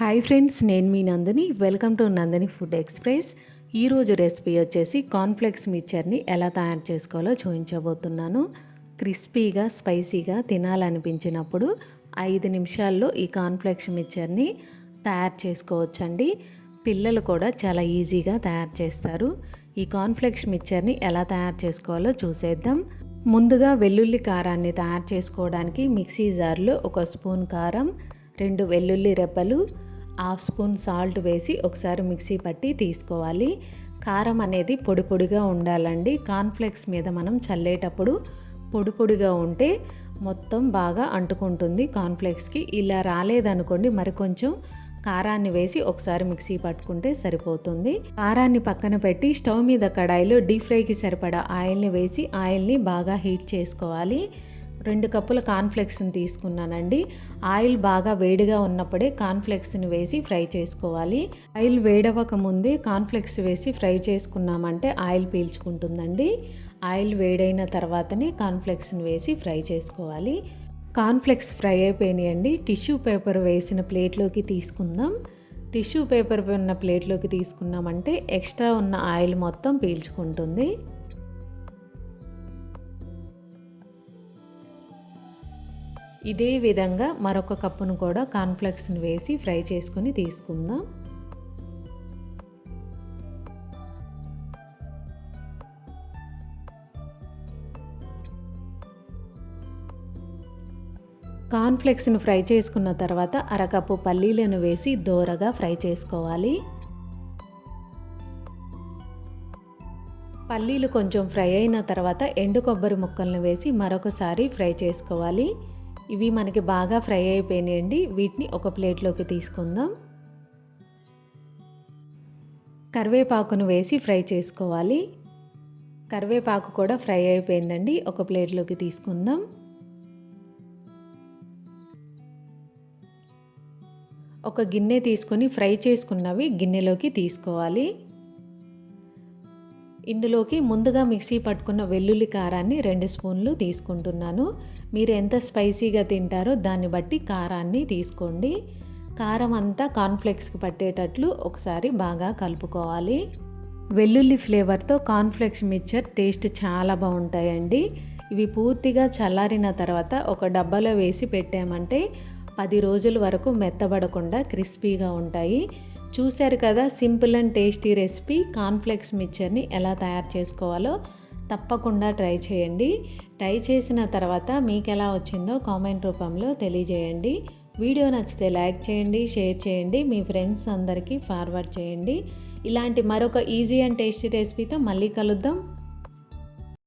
Hi friends నేను మీ Nandini. Welcome to Nandini food express ఈరోజు recipe వచ్చేసి కాన్ఫ్లెక్స్ మిక్చర్ని ఎలా తయారు చేసుకోవాలో చూపించబోతున్నాను. క్రిస్పీగా స్పైసీగా తినాలనిపించినప్పుడు ఐదు నిమిషాల్లో ఈ కాన్ఫ్లెక్స్ మిక్చర్ని తయారు చేసుకోవచ్చండి. పిల్లలు కూడా చాలా ఈజీగా తయారు చేస్తారు. ఈ కాన్ఫ్లెక్స్ మిక్చర్ని ఎలా తయారు చేసుకోవాలో చూసేద్దాం. ముందుగా వెల్లుల్లి కారాన్ని తయారు చేసుకోవడానికి మిక్సీ జార్లో ఒక స్పూన్ కారం రెండు వెల్లుల్లి రెబ్బలు హాఫ్ స్పూన్ సాల్ట్ వేసి ఒకసారి మిక్సీ పట్టి తీసుకోవాలి. కారం అనేది పొడి పొడిగా ఉండాలండి. కాన్ఫ్లెక్స్ మీద మనం చల్లేటప్పుడు పొడి పొడిగా ఉంటే మొత్తం బాగా అంటుకుంటుంది కాన్ఫ్లెక్స్కి ఇలా రాలేదనుకోండి మరి కొంచెం కారాన్ని వేసి ఒకసారి మిక్సీ పట్టుకుంటే సరిపోతుంది. కారాన్ని పక్కన పెట్టి స్టవ్ మీద కడాయిలో డీప్ ఫ్రైకి సరిపడా ఆయిల్ని వేసి ఆయిల్ని బాగా హీట్ చేసుకోవాలి. రెండు కప్పుల కాన్ఫ్లెక్స్ని తీసుకున్నానండి. ఆయిల్ బాగా వేడిగా ఉన్నప్పుడే కాన్ఫ్లెక్స్ని వేసి ఫ్రై చేసుకోవాలి. ఆయిల్ వేడవక ముందే కాన్ఫ్లెక్స్ వేసి ఫ్రై చేసుకున్నామంటే ఆయిల్ పీల్చుకుంటుందండి. ఆయిల్ వేడైన తర్వాతనే కాన్ఫ్లెక్స్ని వేసి ఫ్రై చేసుకోవాలి. కాన్ఫ్లెక్స్ ఫ్రై అయిపోయినాయండి. టిష్యూ పేపర్ వేసిన ప్లేట్లోకి తీసుకుందాం. టిష్యూ పేపర్ ఉన్న ప్లేట్లోకి తీసుకున్నామంటే ఎక్స్ట్రా ఉన్న ఆయిల్ మొత్తం పీల్చుకుంటుంది. ఇదే విధంగా మరొక కప్పును కూడా కాన్ఫ్లెక్స్ని వేసి ఫ్రై చేసుకొని తీసుకుందాం. కాన్ఫ్లెక్స్ని ఫ్రై చేసుకున్న తర్వాత అరకప్పు పల్లీలను వేసి దోరగా ఫ్రై చేసుకోవాలి. పల్లీలు కొంచెం ఫ్రై అయిన తర్వాత ఎండు కొబ్బరి ముక్కలను వేసి మరొకసారి ఫ్రై చేసుకోవాలి. ఇవి మనకి బాగా ఫ్రై అయిపోయినాయండి. వీటిని ఒక ప్లేట్లోకి తీసుకుందాం. కరివేపాకును వేసి ఫ్రై చేసుకోవాలి. కరివేపాకు కూడా ఫ్రై అయిపోయిందండి. ఒక ప్లేట్లోకి తీసుకుందాం. ఒక గిన్నె తీసుకొని ఫ్రై చేసుకున్నవి గిన్నెలోకి తీసుకోవాలి. ఇందులోకి ముందుగా మిక్సీ పట్టుకున్న వెల్లుల్లి కారాన్ని రెండు స్పూన్లు తీసుకుంటున్నాను. మీరు ఎంత స్పైసీగా తింటారో దాన్ని బట్టి కారాన్ని తీసుకోండి. కారం అంతా కాన్ఫ్లెక్స్కి పట్టేటట్లు ఒకసారి బాగా కలుపుకోవాలి. వెల్లుల్లి ఫ్లేవర్తో కాన్ఫ్లెక్స్ మిక్చర్ టేస్ట్ చాలా బాగుంటాయండి. ఇవి పూర్తిగా చల్లారిన తర్వాత ఒక డబ్బాలో వేసి పెట్టామంటే పది రోజుల వరకు మెత్తబడకుండా క్రిస్పీగా ఉంటాయి. చూశారు కదా simple and tasty recipe. Cornflakes మిక్చర్ని ఎలా తయారు చేసుకోవాలో తప్పకుండా ట్రై చేయండి. ట్రై చేసిన తర్వాత మీకు ఎలా వచ్చిందో కామెంట్ రూపంలో తెలియజేయండి. వీడియో నచ్చితే లైక్ చేయండి షేర్ చేయండి మీ ఫ్రెండ్స్ అందరికీ ఫార్వర్డ్ చేయండి. ఇలాంటి మరొక ఈజీ అండ్ టేస్టీ రెసిపీతో మళ్ళీ కలుద్దాం.